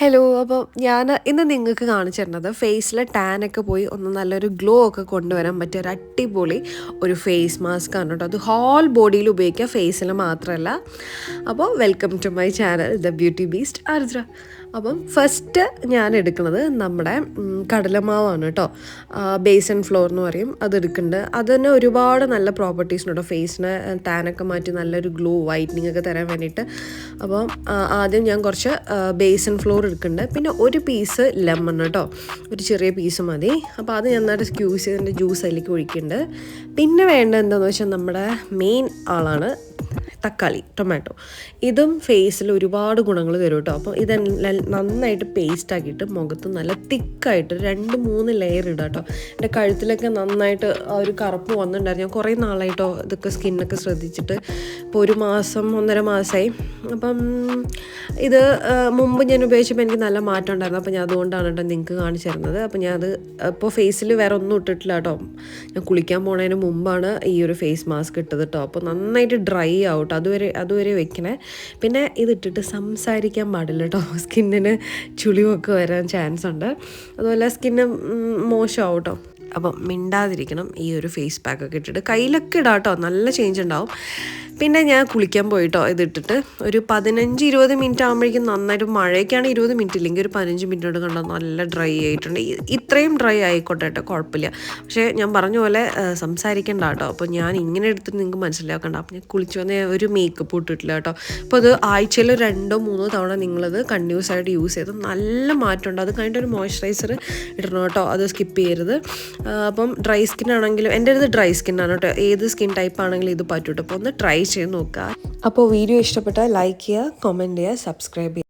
Hello അപ്പോൾ ഞാൻ ഇന്ന് നിങ്ങൾക്ക് കാണിച്ചു തരുന്നത് ഫേസിലെ ഒക്കെ പോയി ഒന്ന് നല്ലൊരു ഗ്ലോ ഒക്കെ കൊണ്ടുവരാൻ പറ്റിയ ഒരു അടിപൊളി ഒരു ഫേസ് മാസ്ക് ആണ് കേട്ടോ. അത് ഹോൾ ബോഡിയിൽ ഉപയോഗിക്കുക ഫേസിൽ മാത്രമല്ല. അപ്പോൾ welcome to my channel the beauty beast Ardra അപ്പം ഫസ്റ്റ് ഞാൻ എടുക്കുന്നത് നമ്മുടെ കടലമാവാണ് കേട്ടോ ബേസൺ ഫ്ലോർ എന്ന് പറയും. അത് എടുക്കുന്നുണ്ട്. അത് തന്നെ ഒരുപാട് നല്ല പ്രോപ്പർട്ടീസ് ഉണ്ട് കേട്ടോ ഫേസിന് ടാനൊക്കെ മാറ്റി നല്ലൊരു ഗ്ലോ വൈറ്റനിങ് ഒക്കെ തരാൻ വേണ്ടിയിട്ട്. അപ്പം ആദ്യം ഞാൻ കുറച്ച് ബേസൺ ഫ്ലോർ എടുക്കുന്നുണ്ട്. പിന്നെ ഒരു പീസ് ലെമൺ കേട്ടോ ഒരു ചെറിയ പീസ് മതി. അപ്പോൾ അത് നന്നായിട്ട് സ്ക്യൂസ് ചെയ്തിട്ട് ജ്യൂസ് അതിലേക്ക് ഒഴിക്കുന്നുണ്ട്. പിന്നെ വേണ്ടത് എന്താണെന്ന് വെച്ചാൽ നമ്മുടെ മെയിൻ ആളാണ് തക്കാളി ടൊമാറ്റോ. ഇതും ഫേസിൽ ഒരുപാട് ഗുണങ്ങൾ തരും കേട്ടോ. അപ്പോൾ ഇത് നന്നായിട്ട് പേസ്റ്റ് ആക്കിയിട്ട് മുഖത്ത് നല്ല തിക്കായിട്ട് രണ്ട് മൂന്ന് ലെയർ ഇടുക കേട്ടോ. എന്റെ കഴുത്തിലൊക്കെ നന്നായിട്ട് ആ ഒരു കറുപ്പ് വന്നിട്ടുണ്ടായിരുന്നു. ഞാൻ കുറേ നാളായിട്ടോ ഇതൊക്കെ സ്കിന്നൊക്കെ ശ്രദ്ധിച്ചിട്ട്. ഇപ്പോൾ ഒരു മാസം ഒന്നര മാസമായി അപ്പം ഇത് മുമ്പ് ഞാൻ ഉപയോഗിച്ചപ്പോൾ എനിക്ക് നല്ല മാറ്റം ഉണ്ടായിരുന്നു. അപ്പോൾ ഞാൻ അതുകൊണ്ടാണ് കേട്ടോ നിങ്ങൾക്ക് കാണിച്ചു തരുന്നത്. അപ്പോൾ ഞാൻ അത് ഇപ്പോൾ ഫേസിൽ വേറെ ഒന്നും ഇട്ടിട്ടില്ല കേട്ടോ. ഞാൻ കുളിക്കാൻ പോണതിന് മുമ്പാണ് ഈ ഒരു ഫേസ് മാസ്ക് ഇട്ടത് കേട്ടോ. അപ്പോൾ നന്നായിട്ട് ഡ്രൈ ആവും കേട്ടോ. അതുവരെ അതുവരെ വെക്കണേ. പിന്നെ ഇതിട്ടിട്ട് സംസാരിക്കാൻ പാടില്ല കേട്ടോ. സ്കിന്നിന് ചുളിവൊക്കെ വരാൻ ചാൻസ് ഉണ്ട്. അതുപോലെ സ്കിന്ന് മോശമാവും കേട്ടോ. അപ്പം മിണ്ടാതിരിക്കണം. ഈ ഒരു ഫേസ് പാക്കൊക്കെ ഇട്ടിട്ട്. കയ്യിലൊക്കെ ഇടാം കേട്ടോ. നല്ല ചേഞ്ച് ഉണ്ടാവും. പിന്നെ ഞാൻ കുളിക്കാൻ പോയിട്ടോ ഇതിട്ടിട്ട്. ഒരു പതിനഞ്ച് ഇരുപത് മിനിറ്റ് ആകുമ്പോഴേക്കും നന്നായിട്ട് മഴയൊക്കെയാണ് ഇരുപത് മിനിറ്റ് ഇല്ലെങ്കിൽ ഒരു പതിനഞ്ച് മിനിറ്റ് കൊണ്ട് നല്ല ഡ്രൈ ആയിട്ടുണ്ട്. ഇത്രയും ഡ്രൈ ആയിക്കോട്ടെ കേട്ടോ കുഴപ്പമില്ല. പക്ഷേ ഞാൻ പറഞ്ഞ പോലെ സംസാരിക്കേണ്ട കേട്ടോ. അപ്പോൾ ഞാൻ ഇങ്ങനെ എടുത്തിട്ട് നിങ്ങൾക്ക് മനസ്സിലാക്കണ്ട. അപ്പം ഞാൻ കുളിച്ച് വന്ന ഒരു മേക്കപ്പ് ഇട്ടിട്ടില്ല കേട്ടോ. അപ്പോൾ അത് ആഴ്ചയിൽ രണ്ടോ മൂന്നോ തവണ നിങ്ങളത് കണ്ടിന്യൂസ് ആയിട്ട് യൂസ് ചെയ്ത് നല്ല മാറ്റമുണ്ട്. അത് കഴിഞ്ഞിട്ട് ഒരു മോയ്സ്ചറൈസർ ഇടണം കേട്ടോ. അത് സ്കിപ്പ് ചെയ്യരുത്. അപ്പം ഡ്രൈ സ്കിൻ ആണെങ്കിലും എന്റെ അടുത്ത് ഡ്രൈ സ്കിൻ ആണ് കേട്ടോ. ഏത് സ്കിൻ ടൈപ്പ് ആണെങ്കിലും ഇത് പറ്റൂട്ടോ അപ്പോൾ ഒന്ന് ട്രൈ ചെയ്ത് നോക്കുക. അപ്പോൾ വീഡിയോ ഇഷ്ടപ്പെട്ടാൽ ലൈക്ക് ചെയ്യുക കമന്റ് ചെയ്യുക സബ്സ്ക്രൈബ് ചെയ്യുക.